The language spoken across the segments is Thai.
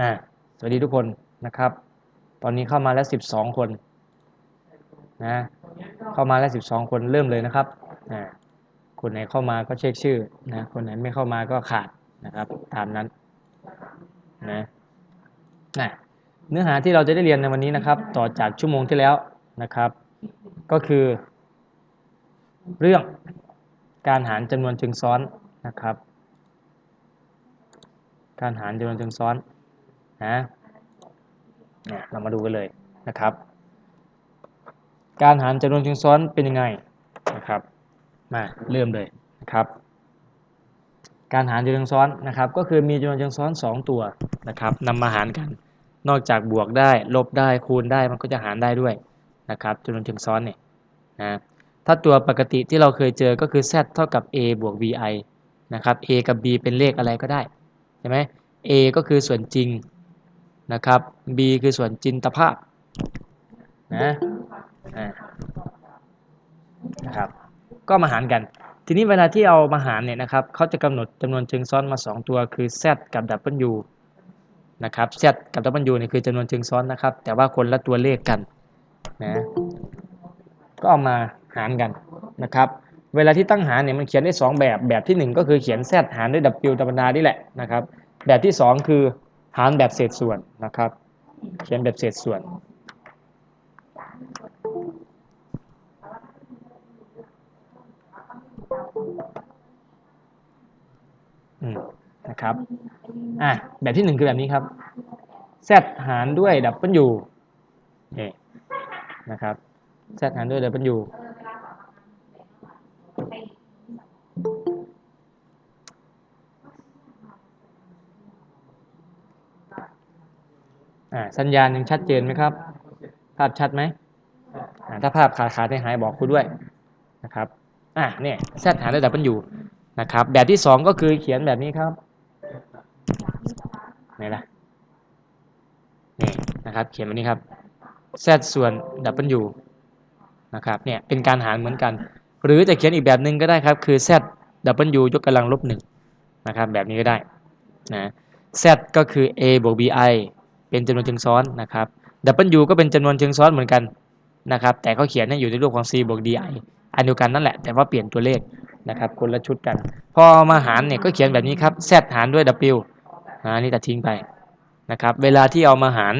อ่าสวัสดีทุกคนนะครับ ตอนนี้เข้ามาแล้ว 12 คนนะเข้ามาแล้ว 12 คนเริ่มเลยนะครับอ่าคนไหนเข้ามาก็เช็คชื่อนะคนไหนไม่เข้ามาก็ขาดนะครับตามนั้นนะนะเนื้อหาที่เราจะได้เรียนในวันนี้นะครับ ต่อจากชั่วโมงที่แล้วนะครับ ก็คือ เรื่องการหารจำนวนเชิงซ้อนนะครับ การหารจำนวนเชิงซ้อน นะเนี่ยเรามาดูกันเลยนะครับ การหารจำนวนเชิงซ้อนเป็นยังไงนะครับ มาเริ่มเลยนะครับ การหารจำนวนเชิงซ้อนนะครับ ก็คือมีจำนวนเชิงซ้อน 2 ตัวนะครับนำมาหารกัน นอกจากบวกได้ ลบได้คูณได้มันก็จะหารได้ด้วยนะครับจำนวนเชิงซ้อนเนี่ยนะถ้าตัวปกติที่เราเคยเจอก็คือ z เท่ากับ a บวก bi นะครับ a กับ b เป็นเลขอะไรก็ได้ใช่ไหม a ก็คือส่วนจริง นะครับ b คือส่วนจินตภาพนะนะครับ ก็มาหารกัน ทีนี้เวลาที่เอามาหารเนี่ยนะครับเขาจะกำหนดจำนวนเชิงซ้อนมา 2 ตัวคือ z กับ w นะครับ z กับ w นี่ยคือจำนวนเชิงซ้อนนะครับ แต่ว่าคนละตัวเลขกันนะก็เอามาหารกันนะครับ เวลาที่ตั้งหารเนี่ยมันเขียนได้ 2 แบบแบบที่ 1 ก็คือเขียน z หารด้วย w ธรรมดานี่แหละนะครับ แบบที่ 2 คือ หารแบบเศษส่วนนะครับ เขียนแบบเศษส่วนอืมนะครับ อะ แบบที่1คือแบบนี้ครับ z หารด้วย w นี่นะครับ z หารด้วย w อ่า สัญญาณยังชัดเจนไหมครับ ภาพชัดไหมถ้าภาพขาดขาดหายบอกครูด้วยนะครับอ่าเนี่ยแซดหาระดับมันอยู่นะครับ แบบที่2ก็คือเขียนแบบนี้ครับไหนล่ะนี่นะครับเขียนแบบนี้ครับแซดส่วนดับเบิลยูนะครับเนี่ยเป็นการหารเหมือนกัน หรือจะเขียนอีกแบบหนึ่งก็ได้ครับ คือแซดดับเบิลยูยกกำลังลบหนึ่งนะครับแบบนี้ก็ได้นะ z ก็คือ a บวก bi เป็นจำนวนเชิงซ้อนนะครับ w ก็เป็นจำนวนเชิงซ้อนเหมือนกันนะครับ แต่เขาเขียนให้อยู่ในรูปของ c บวก di อันเดียวกันนั่นแหละ แต่ว่าเปลี่ยนตัวเลขนะครับ คนละชุดกัน พอมาหารเนี่ยก็เขียนแบบนี้ครับ z หารด้วย w อันนี้ตัดทิ้งไปนะครับ เวลาที่เอามาหาร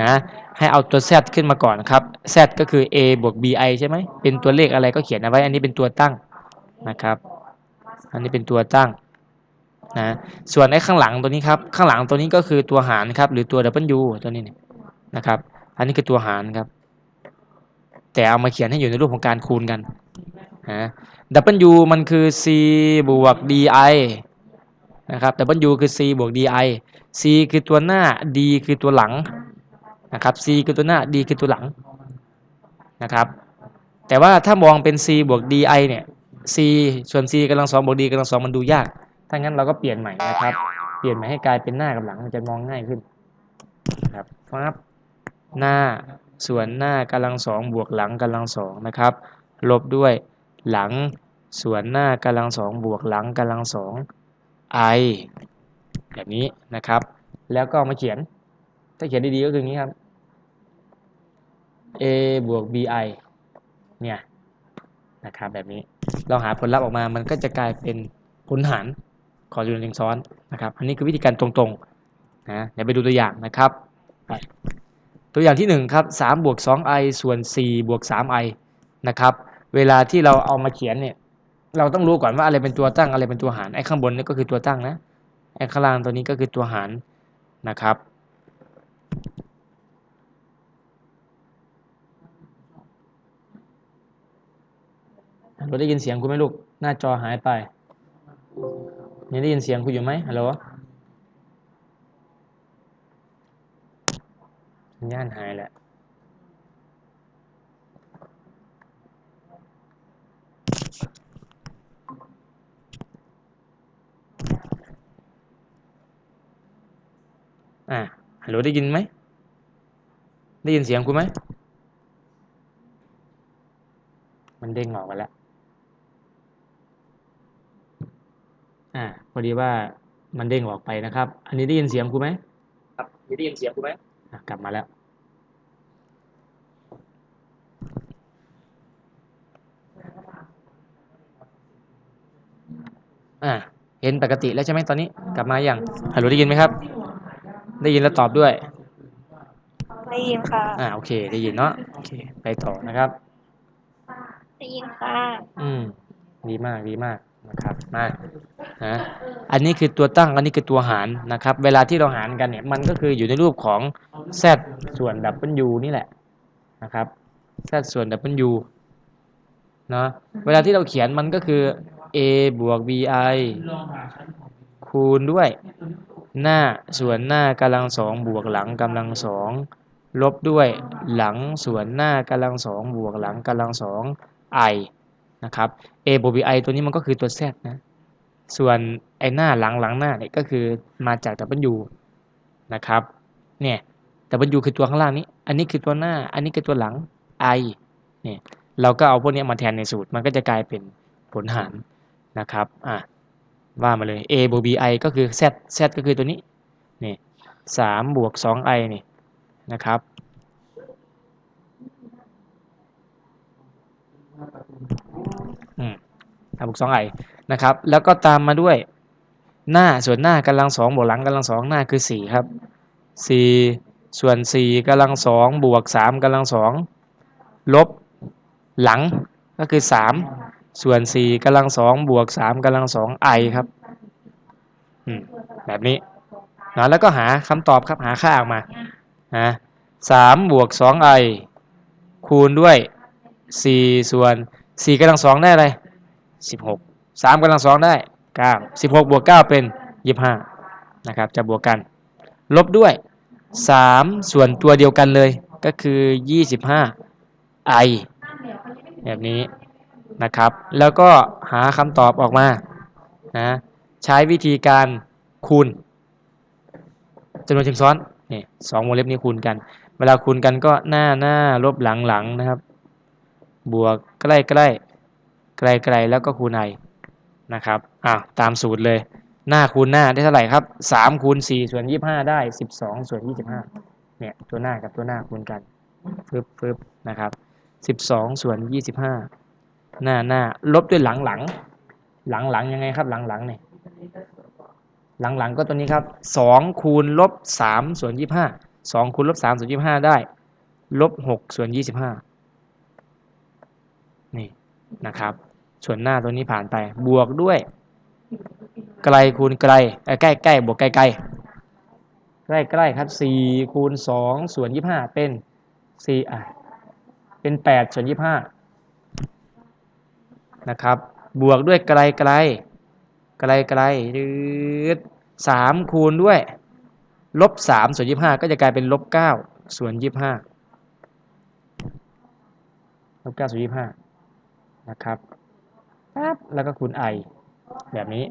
นะให้เอาตัว z ขึ้นมาก่อนครับ z ก็คือ a บวก bi ใช่ไหมเป็นตัวเลขอะไรก็เขียนเอาไว้ อันนี้เป็นตัวตั้งนะครับ อันนี้เป็นตัวตั้ง นะส่วนไอ้ข้างหลังตัวนี้ครับข้างหลังตัวนี้ก็คือตัวหารครับหรือตัว w ตัวนี้นะครับอันนี้คือตัวหารครับ แต่เอามาเขียนให้อยู่ในรูปของการคูณกันนะ w มันคือ c บวก di นะครับ w คือ c บวก di c คือตัวหน้า d คือตัวหลังนะครับ c คือตัวหน้า d คือตัวหลังนะครับแต่ว่าถ้ามองเป็น c บวก di เนี่ย c ส่วน c กำลังสองบวก d กำลังสองมันดูยาก ถ้างั้นเราก็เปลี่ยนใหม่นะครับ เปลี่ยนใหม่ให้กลายเป็นหน้ากับหลังมันจะมองง่ายขึ้นนะครับครับหน้าส่วนหน้ากำลังสองบวกหลังกำลังสองนะครับ ลบด้วยหลังส่วนหน้ากำลังสองบวกหลังกำลังสอง i แบบนี้นะครับ แล้วก็มาเขียน ถ้าเขียนดีๆก็คืออย่างนี้ครับ a บวก bi เนี่ยนะครับแบบนี้เราหาผลลัพธ์ออกมามันก็จะกลายเป็นผลหาร ของจำนวนเชิงซ้อนนะครับ อันนี้คือวิธีการตรงๆนะเดี๋ยวไปดูตัวอย่างนะครับ ตัวอย่างที่1ครับ3บวก 2i ส่วน4บวก 3i นะครับ เวลาที่เราเอามาเขียนเนี่ย เราต้องรู้ก่อนว่าอะไรเป็นตัวตั้งอะไรเป็นตัวหารไอ้ข้างบนนี่ก็คือตัวตั้งนะไอ้ข้างล่างตัวนี้ก็คือตัวหารนะครับเราได้ยินเสียงคุณไหมลูก หน้าจอหายไป ยังได้ยินเสียงคุณอยู่ไหมฮัลโหลสัญญาณหายแล้วอ่าฮัลโหลได้ยินไหม ได้ยินเสียงคุณไหม มันเด้งออกมาแล้ว อ่าพอดีว่ามันเด้งออกไปนะครับ อันนี้ได้ยินเสียงครูไหมครับได้ยินเสียงกูไหมอะกลับมาแล้วอ่าเห็นปกติแล้วใช่ไหมตอนนี้ กลับมาอย่างฮัลโหลได้ยินไหมครับ ได้ยินแล้วตอบด้วยได้ยินค่ะอ่าโอเค ได้ยินเนาะโอเค ไปต่อนะครับได้ยินค่ะ อืม ดีมากดีมาก นะครับมานะอันนี้คือตัวตั้งอันนี้คือตัวหารนะครับ เวลาที่เราหารกันเนี่ยมันก็คืออยู่ในรูปของ z ส่วน w นี่แหละนะครับ z ส่วน w เนาะเวลาที่เราเขียนมันก็คือ a บวก bi คูณด้วย หน้าส่วนหน้ากำลังสองบวกหลังกำลังสองลบด้วยหลังส่วนหน้ากำลังสองบวกหลังกำลังสอง i นะครับ a บวก bi ตัวนี้มันก็คือตัว z นะ ส่วนไอหน้าหลังหลังหน้าเนี่ยก็คือมาจาก w นะครับ เนี่ย w คือตัวข้างล่างนี้ อันนี้คือตัวหน้า อันนี้คือตัวหลัง i เนี่ยเราก็เอาพวกนี้มาแทนในสูตร มันก็จะกลายเป็นผลหารนะครับ อะ ว่ามาเลย a บวก bi ก็คือ z z ก็คือตัวนี้ นี่สามบวกสอง i นี่นะครับ สามบวกสอง i นะครับ แล้วก็ตามมาด้วยหน้าส่วนหน้ากำลังสองบวกหลังกำลังสองหน้าคือสี่ครับสี่ส่วนสี่กำลังสองบวกสามกำลังสองลบหลังก็คือสามส่วนสี่กำลังสองบวกสามกำลังสอง i ครับแบบนี้นะแล้วก็หาคำตอบครับหาค่าออกมานะสามบวกสอง i คูณด้วยสี่ส่วนสี่กำลังสองได้อะไร สิบหกสามกำลังสองได้เก้าสิบหกบวกเก้าเป็นยี่สิบห้านะครับจะบวกกัน ลบด้วยสามส่วนตัวเดียวกันเลยก็คือยี่สิบห้า i แบบนี้นะครับ แล้วก็หาคำตอบออกมานะใช้วิธีการคูณจำนวนเชิงซ้อนนี่สองวงเล็บนี้คูณกัน เวลาคูณกันก็หน้าหน้าลบหลังหลังนะครับ บวกใกล้ใกล้ ไกลไกลแล้วก็คูณ i นะครับอะตามสูตรเลย หน้าคูณหน้าได้เท่าไหร่ครับสามคูณสี่ส่วนยี่สิบห้าได้สิบสองส่วนยี่สิบห้าเนี่ยตัวหน้ากับตัวหน้าคูณกันฟึบฟึบนะครับสิบสองส่วนยี่สิบห้าหน้าหน้าลบด้วยหลังหลังหลังหลังยังไงครับ หลังหลังเนี่ยหลังหลังก็ตัวนี้ครับสองคูณลบสามส่วนยี่สิบห้าสองคูณลบสามส่วนยี่สิบห้าได้ลบหกส่วนยี่สิบห้านี่ นะครับ ส่วนหน้าตัวนี้ผ่านไปบวกด้วย ไกลคูณไกลใกล้ใกล้บวกไกลไกลใกล้ใกล้ครับสี่คูณสองส่วนยี่ห้าเป็นสี่อะเป็นแปดส่วนยี่ห้านะครับ บวกด้วยไกลไกลไกลไกลดืดสามคูณด้วย ลบสามส่วนยี่ห้าก็จะกลายเป็นลบเก้าส่วนยี่ห้าลบเก้าส่วนยี่ห้า นะครับปั๊บแล้วก็คูณ i แบบนี้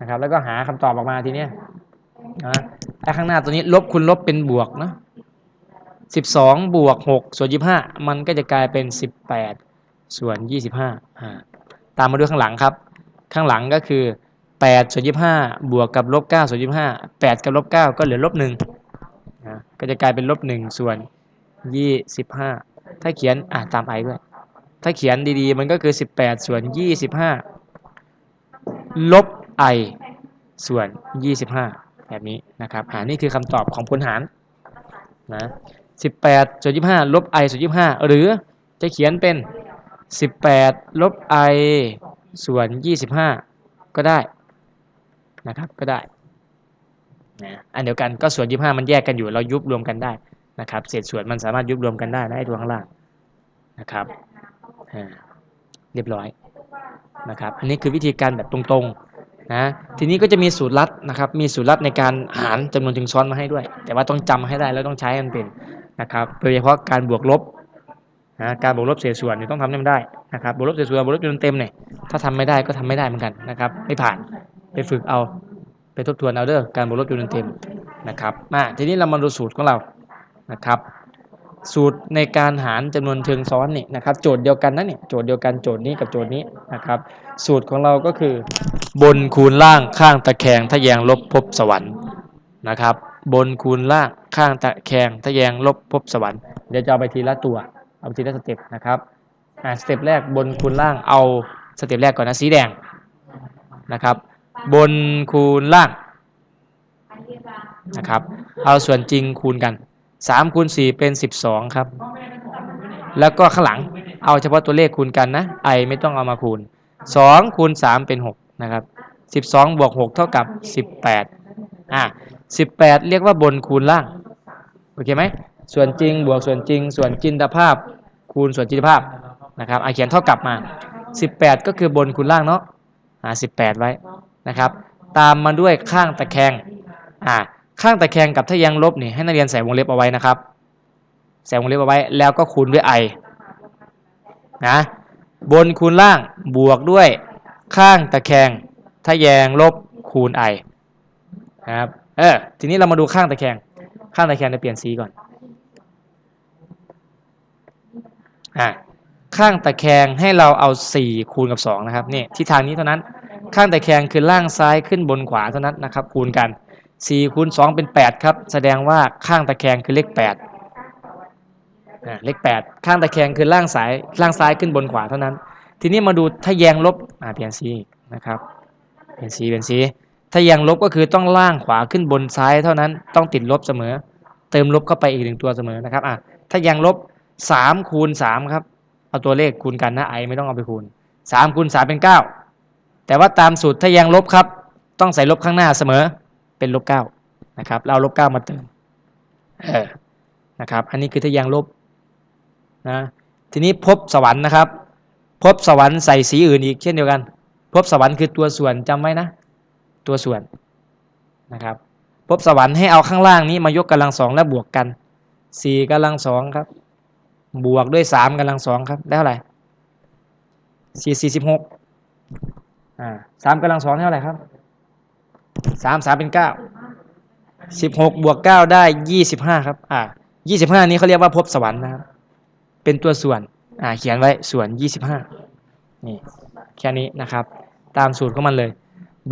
นะครับ แล้วก็หาคำตอบออกมาทีเนี้ยนะไอ้ข้างหน้าตัวนี้ลบคูณลบเป็นบวกเนาะสิบสองบวกหกส่วนยี่ห้ามันก็จะกลายเป็นสิบแปดส่วนยี่สิบห้าอ่าตามมาด้วยข้างหลังครับ ข้างหลังก็คือแปดส่วนยี่ห้าบวกกับลบเก้าส่วนยี่ห้าแปดกับลบเก้าก็เหลือลบหนึ่งนะก็จะกลายเป็นลบหนึ่งส่วนยี่สิบห้าถ้าเขียนอ่าตามไอด้วย ถ้าเขียนดีๆ มันก็คือ 18 ส่วน 25 ลบ i ส่วน 25 แบบนี้นะครับอ่านี่คือคำตอบของพลหารนะ18ส่วน25 ลบ i ส่วน25 หรือจะเขียนเป็น 18 ลบ i ส่วน 25 ก็ได้นะครับก็ได้นะอันเดียวกันก็ส่วน 25 มันแยกกันอยู่เรายุบรวมกันได้นะครับเศษส่วนมันสามารถยุบรวมกันได้นะไอ้ตัวข้างล่างนะครับ เรียบร้อยนะครับอันนี้คือวิธีการแบบตรงๆนะทีนี้ก็จะมีสูตรลัดนะครับ มีสูตรลัดในการหารจำนวนถึงซ้อนมาให้ด้วย แต่ว่าต้องจำให้ได้แล้วต้องใช้กันเป็นนะครับโดยเฉพาะการบวกลบนะการบวกลบเศษส่วนเนี่ยต้องทำให้มันได้นะครับบวกลบเศษส่วนบวกลบจำนวนเต็มเนี่ยถ้าทำไม่ได้ก็ทำไม่ได้เหมือนกันนะครับ ไม่ผ่านไปฝึกเอาไปทบทวนเอาเด้อการบวกลบจำนวนเต็มนะครับมาทีนี้เรามาดูสูตรของเรานะครับ สูตรในการหารจำนวนเชิงซ้อนนี่นะครับ โจทย์เดียวกันนะเนี่ยโจทย์เดียวกันโจทย์นี้กับโจทย์นี้นะครับ สูตรของเราก็คือ บนคูณล่างข้างตะแคงทะแยงลบพบสวรรค์นะครับ บนคูณล่างข้างตะแคงทะแยงลบพบสวรรค์เดี๋ยวจะเอาไปทีละตัว เอาไปทีละสเต็ปนะครับอ่าสเต็ปแรกบนคูณล่างเอาสเต็ปแรกก่อนนะสีแดงนะครับ บนคูณล่างนะครับ เอาส่วนจริงคูณกัน 3คูณ4เป็น12ครับ แล้วก็ข้างหลังเอาเฉพาะตัวเลขคูณกันนะ i ไม่ต้องเอามาคูณ2คูณ3เป็น6นะครับ12บสองบวก6เท่ากับ18อะ18เรียกว่าบนคูณล่างโอเคไหมส่วนจริงบวกส่วนจริง ส่วนจินตภาพ คูณส่วนจินตภาพนะครับอะเขียนเท่ากับมา18ก็คือบนคูณล่างเนาะอ่า18ไว้นะครับ ตามมาด้วยข้างตะแคงอ่า ข้างตะแคงกับทะแยงลบนี่ให้นักเรียนใส่วงเล็บเอาไว้นะครับ ใส่วงเล็บเอาไว้ แล้วก็คูณด้วย i นะบนคูณล่างบวกด้วยข้างตะแคงทะแยงลบคูณ i นะครับเออทีนี้เรามาดูข้างตะแคง ข้างตะแคงจะเปลี่ยนสีก่อนอ่าข้างตะแคงให้เราเอา 4 คูณกับ 2 นะครับนี่ที่ทางนี้เท่านั้น ข้างตะแคงคือล่างซ้ายขึ้นบนขวาเท่านั้นนะครับ คูณกัน 4คูณ2เป็น 8 ครับ แสดงว่าข้างตะแคงคือเลข8อ่าเลข 8 ข้างตะแคงคือล่างซ้ายล่างซ้ายขึ้นบนขวาเท่านั้น ทีนี้มาดูทะแยงลบอ่าเปลี่ยนสีนะครับเปลี่ยนสีเปลี่ยนสีทะแยงลบก็คือต้องล่างขวาขึ้นบนซ้ายเท่านั้น ต้องติดลบเสมอ เติมลบเข้าไปอีกหนึ่งตัวเสมอนะครับอะทะแยงลบ3คูณ3ครับเอาตัวเลขคูณกันนะไอไม่ต้องเอาไปคูณ3คูณ3เป็น 9 แต่ว่าตามสูตรทะแยงลบครับ ต้องใส่ลบข้างหน้าเสมอ เป็นลบ9นะครับเราเอาลบ9มาเติมเออนะครับอันนี้คือทะแยงลบนะทีนี้พบสวรรค์นะครับ พบสวรรค์ใส่สีอื่นอีกเช่นเดียวกัน พบสวรรค์คือตัวส่วนจำไว้นะ ตัวส่วนนะครับ พบสวรรค์ให้เอาข้างล่างนี้มายกกำลังสองและบวกกันสี่กำลังสองครับ บวกด้วยสามกำลังสองครับได้เท่าไหร่สี่สี่สิบหกอ่าสามกำลังสองเท่าไหร่ครับ สามสามเป็นเก้าสิบหกบวกเก้าได้ยี่สิบห้าครับ อ่ายี่สิบห้านี้เขาเรียกว่าพบสวรรค์นะครับ เป็นตัวส่วน อ่า เขียนไว้ส่วน25นี่แค่นี้นะครับ ตามสูตรของมันเลย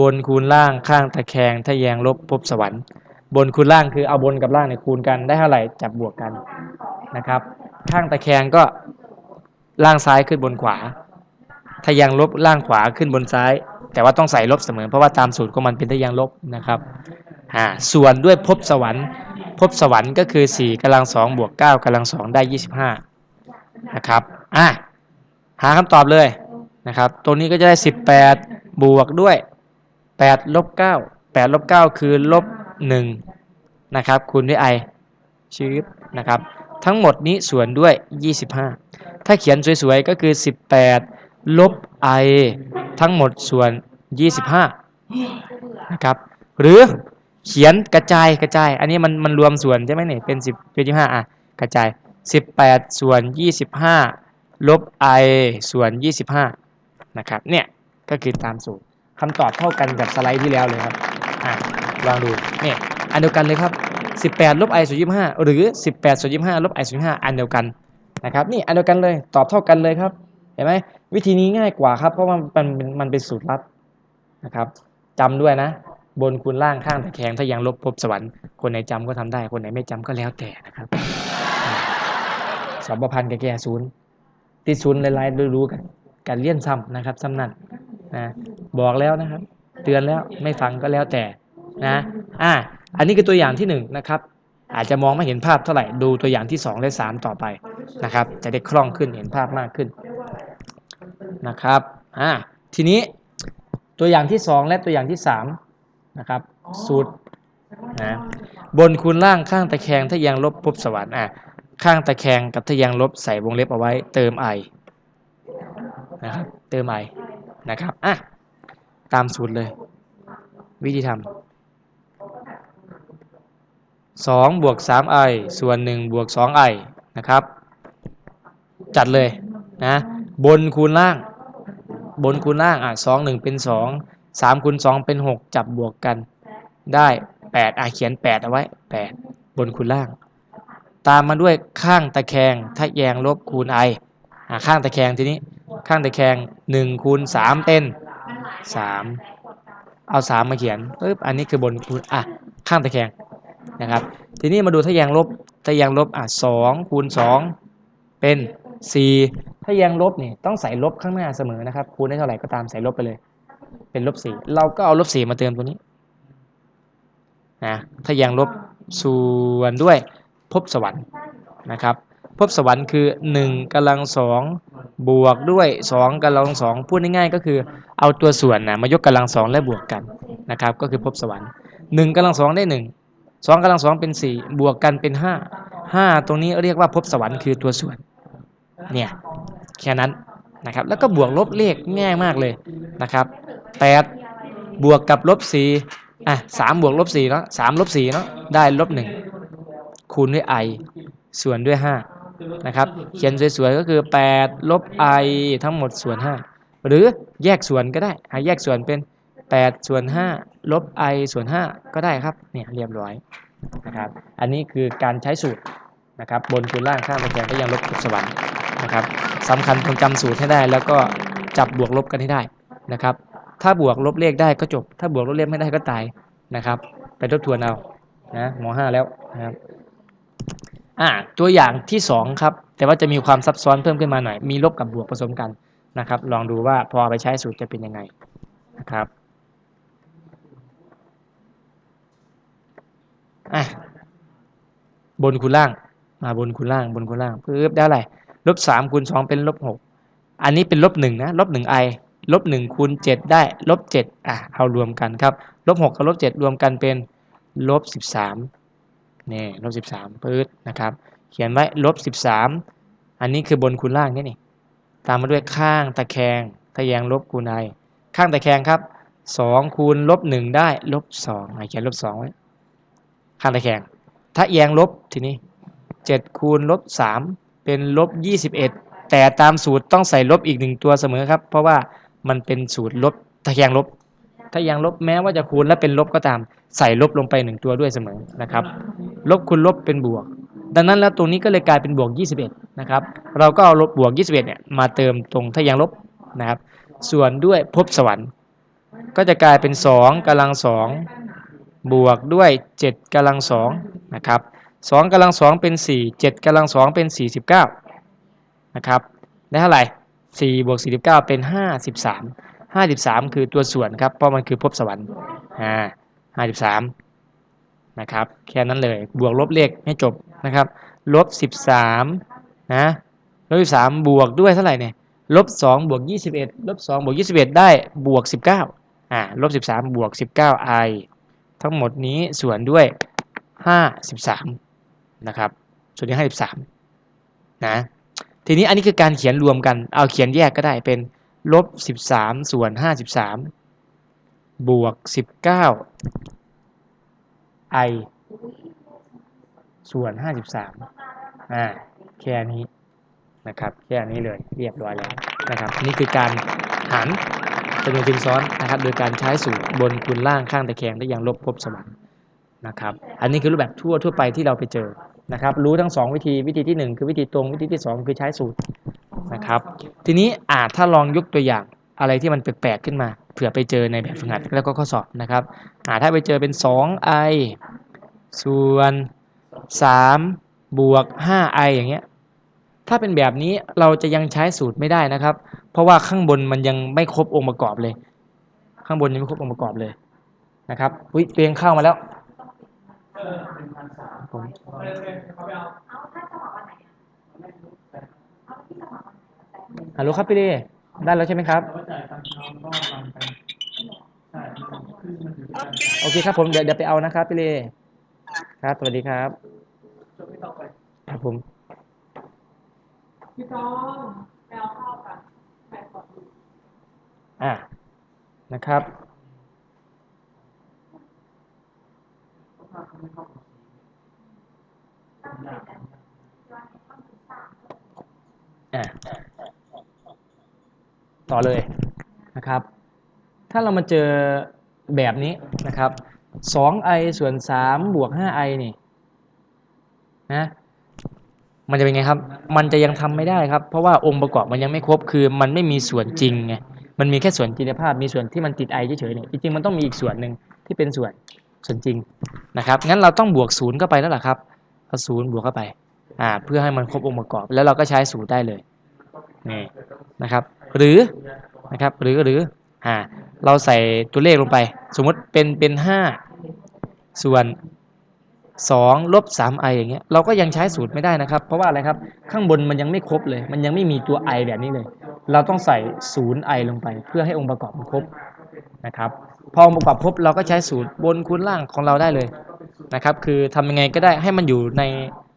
บนคูณล่างข้างตะแคงทะแยงลบพบสวรรค์ บนคูณล่างคือเอาบนกับล่างเนี่ยคูณกันได้เท่าไหร่จับบวกกันนะครับ ข้างตะแคงก็ล่างซ้ายขึ้นบนขวาทะแยงลบล่างขวาขึ้นบนซ้าย แต่ว่าต้องใส่ลบเสมอ เพราะว่าตามสูตรของมันเป็นทะแยงลบนะครับอ่าส่วนด้วยภพสวรรค์ภพสวรรค์ก็คือ4กำลัง2บวก9กำลัง2ได้ 25นะครับอะหาคำตอบเลยนะครับตัวนี้ก็จะได้ 18 บวกด้วย8ลบ9 8ลบ9คือลบ1นะครับคูณด้วย i ชื้อนะครับทั้งหมดนี้ส่วนด้วย 25 ถ้าเขียนสวยๆ ก็คือ 18 ลบ i ทั้งหมดส่วน 25นะครับหรือเขียนกระจายกระจาย อันนี้มันมันรวมส่วนใช่ไหมเนี่ยเป็น 10เป็น25อะกระจาย 18 ส่วน 25 ลบ i ส่วน 25นะครับเนี่ยก็คือตามสูตรคำตอบเท่ากันกับสไลด์ที่แล้วเลยครับอะลองดูเนี่ยอันเดียวกันเลยครับ 18 ลบ i ส่วน 25 หรือ 18 ส่วน 25 ลบ i ส่วน 25 อันเดียวกันนะครับนี่อันเดียวกันเลยตอบเท่ากันเลยครับเห็นไหม วิธีนี้ง่ายกว่าครับเพราะว่ามันมันมันเป็นสูตรลัดนะครับจำด้วยนะ บนคูณล่างข้างตะแคงถ้ายังลบพบสวรรค์คนไหนจำก็ทำได้ คนไหนไม่จำก็แล้วแต่นะครับสอบประพันธ์แก่ศูนย์ติดศูนย์หลายๆรู้ๆกันการเลี่ยนซ้ำนะครับซ้ำนั่นนะบอกแล้วนะครับ เตือนแล้วไม่ฟังก็แล้วแต่นะอ่าอันนี้คือตัวอย่างที่หนึ่งนะครับอาจจะมองไม่เห็นภาพเท่าไหร่ดูตัวอย่างที่สองและสามต่อไปนะครับ จะได้คล่องขึ้นเห็นภาพมากขึ้น นะครับอ่าทีนี้ตัวอย่างที่สองและตัวอย่างที่สามนะครับสูตรนะบนคูณล่างข้างตะแคงถ้ายังลบพบสวรรค์อะข้างตะแคงกับทะแยงลบใส่วงเล็บเอาไว้ เติม i นะครับเติม i นะครับอะตามสูตรเลย วิธีทำสองบวกสาม i ส่วนหนึ่งบวกสอง i นะครับ จัดเลยนะ บนคูณล่าง บนคูณล่างอะสองหนึ่งเป็นสองสามคูณสองเป็นหกจับบวกกัน ได้แปดอะเขียนแปดเอาไว้แปดบนคูณล่าง ตามมาด้วยข้างตะแคงทะแยงลบคูณ i อ่าข้างตะแคงทีนี้ข้างตะแคง1คูณ3เป็น3เอา3มมาเขียนปึ๊บอันนี้คือบนคูณอะข้างตะแคงนะครับ ทีนี้มาดูทะแยงลบทะแยงลบอะสองคูณสองเป็น สี่ทะแยงลบนี่ต้องใส่ลบข้างหน้าเสมอนะครับคูณได้เท่าไหร่ก็ตามใส่ลบไปเลย เป็นลบสี่เราก็เอาลบสี่มาเติมตัวนี้นะทะแยงลบส่วนด้วยภพสวรรค์นะครับภพสวรรค์คือ 1กำลังสองบวกด้วย 2กำลังสองพูดง่ายๆก็คือเอาตัวส่วนนะมายกกำลังสองและบวกกันนะครับก็คือภพสวรรค์ 1กำลังสองได้ 1 2กำลังสองเป็น 4 บวกกันเป็น 5 5 ตรงนี้เรียกว่าภพสวรรค์คือตัวส่วน เนี่ยแค่นั้นนะครับแล้วก็บวกลบเลขง่ายมากเลยนะครับ8บวกกับลบ4อะ3บวกลบ4เนาะ3ลบ4เนาะได้ลบ1คูณด้วย i ส่วนด้วย5นะครับเขียนสวยๆก็คือ8ลบ i ทั้งหมดส่วน 5 หรือแยกส่วนก็ได้อะแยกส่วนเป็น8ส่วน5ลบ i ส่วน 5 ก็ได้ครับเนี่ยเรียบร้อยนะครับอันนี้คือการใช้สูตรนะครับบนคูณล่างข้างตะแกรงก็ยังลบกับสวรรค์ นะครับสำคัญต้องจำสูตรให้ได้ แล้วก็จับบวกลบกันให้ได้นะครับ ถ้าบวกลบเลขได้ก็จบ ถ้าบวกลบเลขไม่ได้ก็ตายนะครับ ไปทบทวนเอานะหม .5 แล้วนะครับอ่าตัวอย่างที่สองครับแต่ว่าจะมีความซับซ้อนเพิ่มขึ้นมาหน่อย มีลบกับบวกผสมกันนะครับ ลองดูว่าพอไปใช้สูตรจะเป็นยังไงนะครับอะบนคูณล่างมาบนคูณล่างบนคูณล่างปึ๊บได้อะไร ลบสามคูณสองเป็นลบหกอันนี้เป็นลบหนึ่งนะลบหนึ่งไอลบหนึ่งคูณเจ็ดได้ลบเจ็ดอะเอารวมกันครับลบหกกับลบเจ็ดรวมกันเป็นลบสิบสามนี่ลบสิบสามปื๊ดนะครับ เขียนไว้ลบสิบสามอันนี้คือบนคูณล่างนี่นี่ตามมาด้วยข้างตะแคงทะแยงลบคูณไอข้างตะแคงครับสองคูณลบหนึ่งได้ลบสองเขียนลบสองไว้ข้างตะแคงถ้าแยงลบทีนี้เจ็ดคูณลบสาม เป็นลบยี่สิบเอ็ดแต่ตามสูตรต้องใส่ลบอีกหนึ่งตัวเสมอครับ เพราะว่ามันเป็นสูตรลบตะแคงลบถ้าแยงลบแม้ว่าจะคูณและเป็นลบก็ตาม ใส่ลบลงไปหนึ่งตัวด้วยเสมอนะครับ ลบคูณลบเป็นบวก ดังนั้นแล้วตรงนี้ก็เลยกลายเป็นบวก 21 นะครับ เราก็เอาลบบวก 21 เนี่ยมาเติมตรงทะแยงลบนะครับ ส่วนด้วยภพสวรรค์ ก็จะกลายเป็น 2กำลัง 2 บวกด้วย 7กำลัง2นะครับ 2กำลัง2เป็น 4 7กำลัง2เป็น 49 นะครับได้เท่าไหร่4บวก49 เป็น 53 53 คือตัวส่วนครับ เพราะมันคือภพสวรรค์อ่า53 นะครับ แค่นั้นเลย บวกลบเลขให้จบนะครับ ลบ 13 นะ ลบ 13 บวกด้วยเท่าไหร่เนี่ย ลบ 2 บวก 21 ลบ 2 บวก 21 ได้ บวก 19 อ่า ลบ 13 บวก 19 i ทั้งหมดนี้ส่วนด้วย 53 นะครับส่วนด้วย53นะทีนี้อันนี้คือการเขียนรวมกัน เอาเขียนแยกก็ได้เป็นลบ13ส่วน53บสามบวก19 i ส่วน53อ่าแค่นี้นะครับแค่นี้เลยเรียบร้อยแล้วนะครับ นี่คือการหารจำนวนจึงซ้อนนะครับ โดยการใช้สูตรบนคูณล่างข้างตะแคงได้อย่างลบภพสวรรค์นะครับ อันนี้คือรูปแบบทั่วทั่วไปที่เราไปเจอ นะครับรู้ทั้ง 2 วิธีวิธีที่ 1 คือวิธีตรงวิธีที่ 2 คือใช้สูตรนะครับทีนี้อาจถ้าลองยกตัวอย่างอะไรที่มันแปลกๆขึ้นมาเผื่อไปเจอในแบบฝึกหัดแล้วก็ข้อสอบนะครับอาถ้าไปเจอเป็น 2i ส่วน3บวก 5i อย่างเงี้ยถ้าเป็นแบบนี้เราจะยังใช้สูตรไม่ได้นะครับ เพราะว่าข้างบนมันยังไม่ครบองค์ประกอบเลย ข้างบนยังไม่ครบองค์ประกอบเลยนะครับอุ้ยเตียงเข้ามาแล้ว ผมฮัลโหลครับพี่เดได้แล้วใช่ไหมครับโอเคครับผมเดี๋ยวเดี๋ยวไปเอานะครับพี่เลครับ สวัสดีครับครับผม พี่ต้องไปเอาข้าวกันไปก่อนอ่านะครับ อ่าต่อเลยนะครับ ถ้าเรามาเจอแบบนี้นะครับ 2i ส่วน 3 บวก 5i นี่นะมันจะเป็นไงครับ มันจะยังทำไม่ได้ครับ เพราะว่าองค์ประกอบมันยังไม่ครบ คือมันไม่มีส่วนจริงไง มันมีแค่ส่วนจินตภาพ มีส่วนที่มันติดไอเฉยๆเนี่ยจริงๆมันต้องมีอีกส่วนหนึ่งที่เป็นส่วน ส่วนจริงนะครับงั้นเราต้องบวกศูนย์เข้าไปแล้วล่ะครับเอาศูนย์บวกเข้าไปอ่าเพื่อให้มันครบองค์ประกอบ แล้วเราก็ใช้สูตรได้เลยนี่นะครับ หรือนะครับหรือหรืออ่าเราใส่ตัวเลขลงไป สมมติเป็นเป็นห้าส่วน2ลบ 3 i อย่างเงี้ยเราก็ยังใช้สูตรไม่ได้นะครับ เพราะว่าอะไรครับ ข้างบนมันยังไม่ครบเลย มันยังไม่มีตัว i แบบนี้เลย เราต้องใส่ 0 i ลงไป เพื่อให้องค์ประกอบมันครบ นะครับพอองค์ประกอบครบเราก็ใช้สูตรบนคูณล่างของเราได้เลยนะครับ คือทำยังไงก็ได้ให้มันอยู่ใน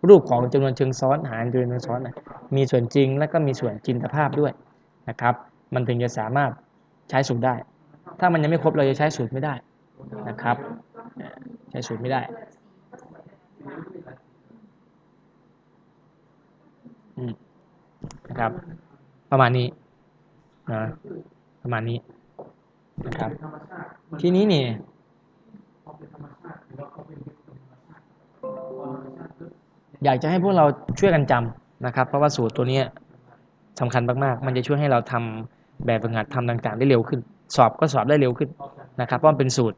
รูปของจำนวนเชิงซ้อนหารจำนวนเชิงซ้อนนะมีส่วนจริงและก็มีส่วนจินตภาพด้วยนะครับ มันถึงจะสามารถใช้สูตรได้ ถ้ามันยังไม่ครบเราจะใช้สูตรไม่ได้นะครับ ใช้สูตรไม่ได้นะครับ ประมาณนี้นะประมาณนี้ นะครับ ทีนี้นี่อยากจะให้พวกเราช่วยกันจำนะครับ เพราะว่าสูตรตัวเนี้ยสำคัญมากๆ มันจะช่วยให้เราทำแบบฝึกหัดทำต่างๆ ได้เร็วขึ้น สอบก็สอบได้เร็วขึ้นนะครับ เพราะมันเป็นสูตร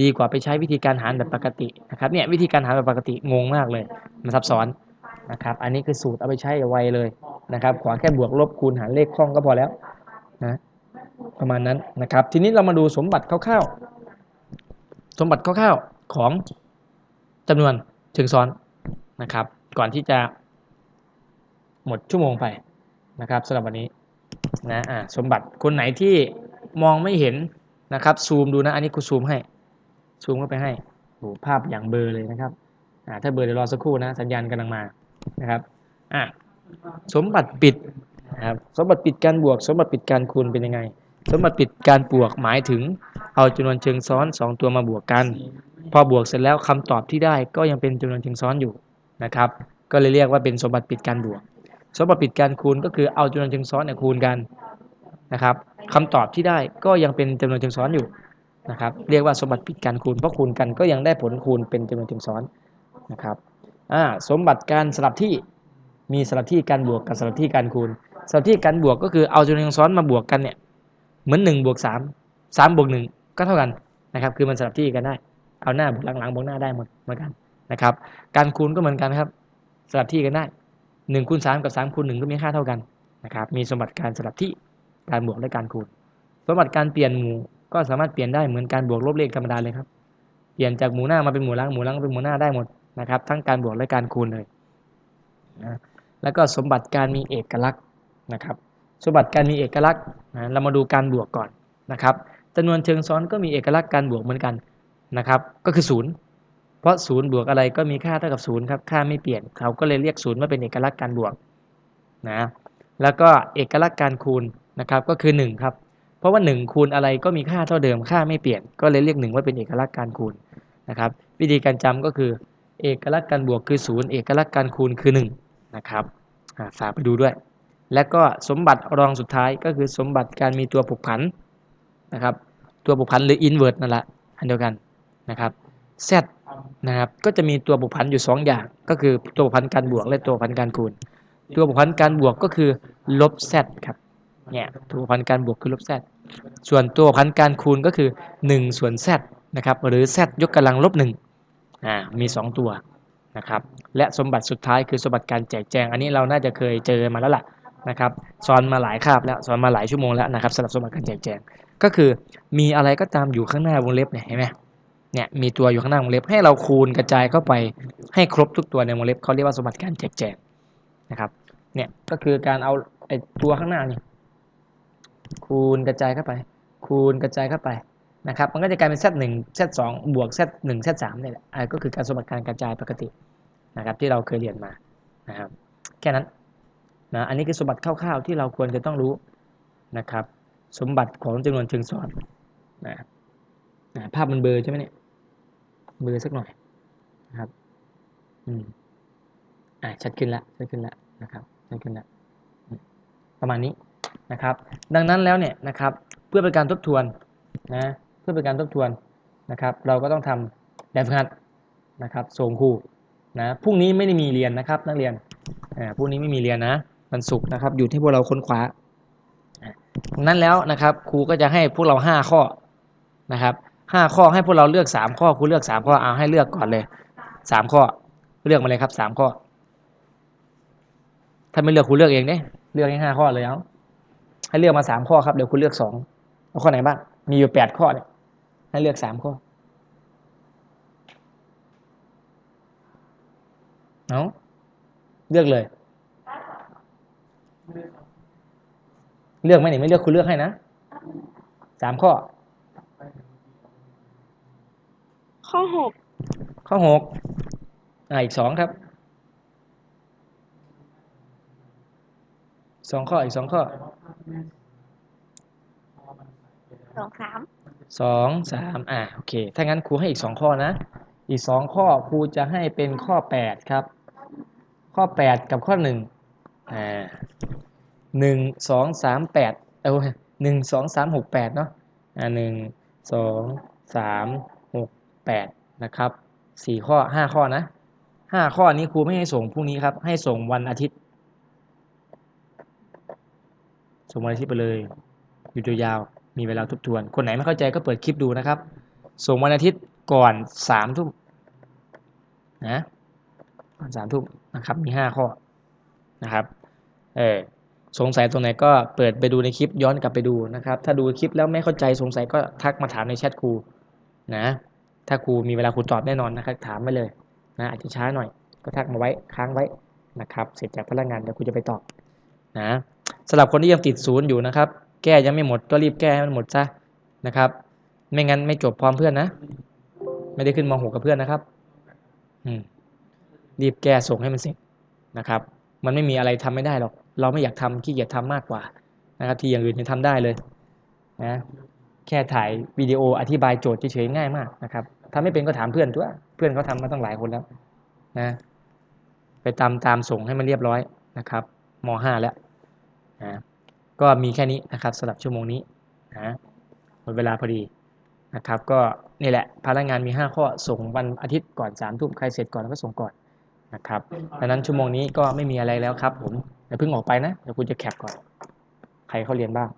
ดีกว่าไปใช้วิธีการหารแบบปกตินะครับเนี่ยวิธีการหารแบบปกติงงมากเลย มันซับซ้อนนะครับ อันนี้คือสูตรเอาไปใช้ไวเลยนะครับขอแค่บวกลบคูณหารเลขคล่องก็พอแล้วนะ ประมาณนั้นนะครับ ทีนี้เรามาดูสมบัติคร่าวๆ สมบัติคร่าวๆของจำนวนเชิงซ้อนนะครับ ก่อนที่จะหมดชั่วโมงไปนะครับสำหรับวันนี้นะอ่าสมบัติคนไหนที่มองไม่เห็นนะครับซูมดูนะ อันนี้กูซูมให้ ซูมเข้าไปให้โอ้ภาพอย่างเบลอเลยนะครับอ่าถ้าเบลอเดี๋ยวรอสักครู่นะ สัญญาณกำลังมานะครับอ่าสมบัติปิดนะครับสมบัติปิดการบวก สมบัติปิดการคูณเป็นยังไง สมบัติปิดการบวกหมายถึง เอาจำนวนเชิงซ้อน 2 ตัวมาบวกกัน พอบวกเสร็จแล้วคำตอบที่ได้ก็ยังเป็นจำนวนเชิงซ้อนอยู่นะครับ ก็เลยเรียกว่าเป็นสมบัติปิดการบวก สมบัติปิดการคูณก็คือเอาจำนวนเชิงซ้อนเนี่ยคูณกันนะครับคำตอบที่ได้ก็ยังเป็นจำนวนเชิงซ้อนอยู่นะครับ เรียกว่าสมบัติปิดการคูณเพราะคูณกันก็ยังได้ผลคูณเป็นจำนวนเชิงซ้อนนะครับอ่าสมบัติการสลับที่มีสลับที่การบวกกับสลับที่การคูณสลับที่การบวกก็คือเอาจำนวนเชิงซ้อนมาบวกกันเนี่ย เหมือน1บวก3 3บวก1ก็เท่ากันนะครับ คือมันสลับที่กันได้ เอาหน้าบวกหลังหลังบวกหน้าได้หมดเหมือนกันนะครับ การคูณก็เหมือนกันครับ สลับที่กันได้1คูณ3กับ3คูณ1ก็มีค่าเท่ากันนะครับ มีสมบัติการสลับที่การบวกและการคูณ สมบัติการเปลี่ยนหมู่ก็สามารถเปลี่ยนได้เหมือนการบวกลบเลขธรรมดาเลยครับ เปลี่ยนจากหมู่หน้ามาเป็นหมู่หลังหมู่หลังเป็นหมู่หน้าได้หมดนะครับ ทั้งการบวกและการคูณเลยนะแล้วก็สมบัติการมีเอกลักษณ์นะครับ สมบัติการมีเอกลักษณ์นะเรามาดูการบวกก่อนนะครับจำนวนเชิงซ้อนก็มีเอกลักษณ์การบวกเหมือนกันนะครับ ก็คือศูนย์เพราะศูนย์บวกอะไรก็มีค่าเท่ากับศูนย์ครับค่าไม่เปลี่ยนเขาก็เลยเรียกศูนย์ว่าเป็นเอกลักษณ์การบวกนะแล้วก็เอกลักษณ์การคูณนะครับก็คือ1ครับเพราะว่า 1 คูณอะไรก็มีค่าเท่าเดิมค่าไม่เปลี่ยน ก็เลยเรียก 1 ว่าเป็นเอกลักษณ์การคูณนะครับ วิธีการจำก็คือ เอกลักษณ์การบวกคือ 0 เอกลักษณ์การคูณคือ1นะครับอ่าฝากไปดูด้วย และก็สมบัติรองสุดท้ายก็คือสมบัติการมีตัวผูกพันนะครับ ตัวผูกพันหรือ invert นั่นแหละอันเดียวกันนะครับ z นะครับก็จะมีตัวผูกพันอยู่ 2 อย่าง ก็คือตัวผูกพันการบวกและตัวผูกพันการคูณ ตัวผูกพันการบวกก็คือลบ z ครับเนี่ยตัวผูกพันการบวกคือลบ z ส่วนตัวผูกพันการคูณก็คือ 1 ส่วน z นะครับหรือ z ยกกำลังลบ1อ่ามี 2 ตัวนะครับและสมบัติสุดท้ายคือสมบัติการแจกแจง อันนี้เราน่าจะเคยเจอมาแล้วล่ะ นะครับสอนมาหลายคาบแล้วสอนมาหลายชั่วโมงแล้วนะครับสำหรับสมบัติการแจกแจง ก็คือมีอะไรก็ตามอยู่ข้างหน้าวงเล็บเนี่ยเห็นไหมเนี่ยมีตัวอยู่ข้างหน้าวงเล็บให้เราคูณกระจายเข้าไปให้ครบทุกตัวในวงเล็บเขาเรียกว่าสมบัติการแจกแจงนะครับเนี่ยก็คือการเอาไอ้ตัวข้างหน้านี่คูณกระจายเข้าไป คูณกระจายเข้าไปนะครับมันก็จะกลายเป็น z 1 z 2บวก z 1 z 3นี่ยแหละก็คือการสมบัติการกระจายปกตินะครับที่เราเคยเรียนมานะครับแค่นั้น นะอันนี้คือสมบัติคร่าวๆที่เราควรจะต้องรู้นะครับ สมบัติของจำนวนเชิงซ้อนนะนะภาพมันเบลอใช่ไหมเนี่ยเบลอสักหน่อยนะครับอืมอ่าชัดขึ้นล้วชัดขึ้นล้วนะครับชัดขึ้นล้วอืมประมาณนี้นะครับ ดังนั้นแล้วเนี่ยนะครับเพื่อเป็นการทบทวนนะเพื่อเป็นการทบทวนนะครับ เราก็ต้องทำแบบฝึกหัดนะครับส่งครูนะพรุ่งนี้ไม่ได้มีเรียนนะครับ นักเรียนอ่าพรุ่งนี้ไม่มีเรียนนะ วันศุกร์นะครับ อยู่ที่พวกเราค้นคว้านั้นแล้วนะครับ ครูก็จะให้พวกเรา 5 ข้อนะครับห้าข้อให้พวกเราเลือกสามข้อครูเลือกสามข้อเอาให้เลือกก่อนเลยสามข้อเลือกมาเลยครับสามข้อ ถ้าไม่เลือกครูเลือกเองเนี่ยเลือกให้ห้าข้อเลยเอาให้เลือกมาสามข้อครับเดี๋ยวคุณเลือกสองเอาข้อไหนบ้างมีอยู่แปดข้อเนี่ยให้เลือกสามข้อเอาเลือกเลย เลือกไหมเนี่ยไม่เลือกคุณเลือกให้นะสามข้อ ข้อหกข้อหกอ่าอีกสองครับสองข้ออีกสองข้อสองสามสองสามอ่าโอเค ถ้างั้นครูให้อีกสองข้อนะ อีกสองข้อครูจะให้เป็นข้อแปดครับ ข้อแปดกับข้อหนึ่งอ่า หนึ่งสองสามแปดเอาหนึ่งสองสามหกแปดเนาะอ่าหนึ่งสองสามหกแปดนะครับสี่ข้อห้าข้อนะห้าข้อนี้ครูไม่ให้ส่งพรุ่งนี้ครับ ให้ส่งวันอาทิตย์ ส่งวันอาทิตย์ไปเลยอยู่ยาวมีเวลาทบทวน คนไหนไม่เข้าใจก็เปิดคลิปดูนะครับ ส่งวันอาทิตย์ก่อนสามทุ่มนะก่อนสามทุ่มนะครับมีห้าข้อนะครับ เออ สงสัยตรงไหนก็เปิดไปดูในคลิปย้อนกลับไปดูนะครับ ถ้าดูคลิปแล้วไม่เข้าใจสงสัยก็ทักมาถามในแชทครูนะ ถ้าครูมีเวลาครูตอบแน่นอนนะครับถามไปเลยนะอาจจะช้าหน่อยก็ทักมาไว้ค้างไว้นะครับเสร็จจากพนักงานเดี๋ยวครูจะไปตอบนะสำหรับคนที่ยังติดศูนย์อยู่นะครับ แก้ยังไม่หมดก็รีบแก้ให้มันหมดซะนะครับ ไม่งั้นไม่จบพร้อมเพื่อนนะ ไม่ได้ขึ้นม .6 กับเพื่อนนะครับอืมรีบแก้ส่งให้มันเสร็จนะครับ มันไม่มีอะไรทำไม่ได้หรอก เราไม่อยากทำขี้เกียจทำมากกว่านะครับที่อย่างอื่นยังทำได้เลยนะแค่ถ่ายวิดีโออธิบายโจทย์เฉยๆง่ายมากนะครับทำไม่เป็นก็ถามเพื่อนตัวเพื่อนเขาทำมาตั้งหลายคนแล้วนะไปตามตามส่งให้มันเรียบร้อยนะครับม .5 แล้วนะก็มีแค่นี้นะครับสำหรับชั่วโมงนี้นะหมดเวลาพอดีนะครับ ก็นี่แหละพนักงานมี 5 ข้อส่งวันอาทิตย์ก่อน3ามทุ่มใครเสร็จก่อนก็ส่งก่อนนะครับดังนั้นชั่วโมงนี้ก็ไม่มีอะไรแล้วครับผม อย่าเพิ่งออกไปนะ เดี๋ยวคุณจะแคปก่อน ใครเขาเรียนบ้าง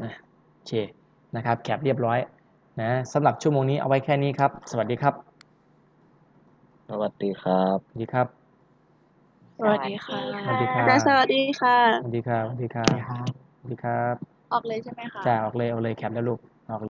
อะโอเคนะครับ แคปเรียบร้อยนะสำหรับชั่วโมงนี้เอาไว้แค่นี้ครับ สวัสดีครับ สวัสดีครับสวัสดีครับ สวัสดีค่ะ สวัสดีครับและสวัสดีค่ะ สวัสดีครับ สวัสดีครับ สวัสดีครับ ออกเลยใช่ไหมคะ จ้าออกเลย ออกเลย แคปแล้วลูก ออกเลย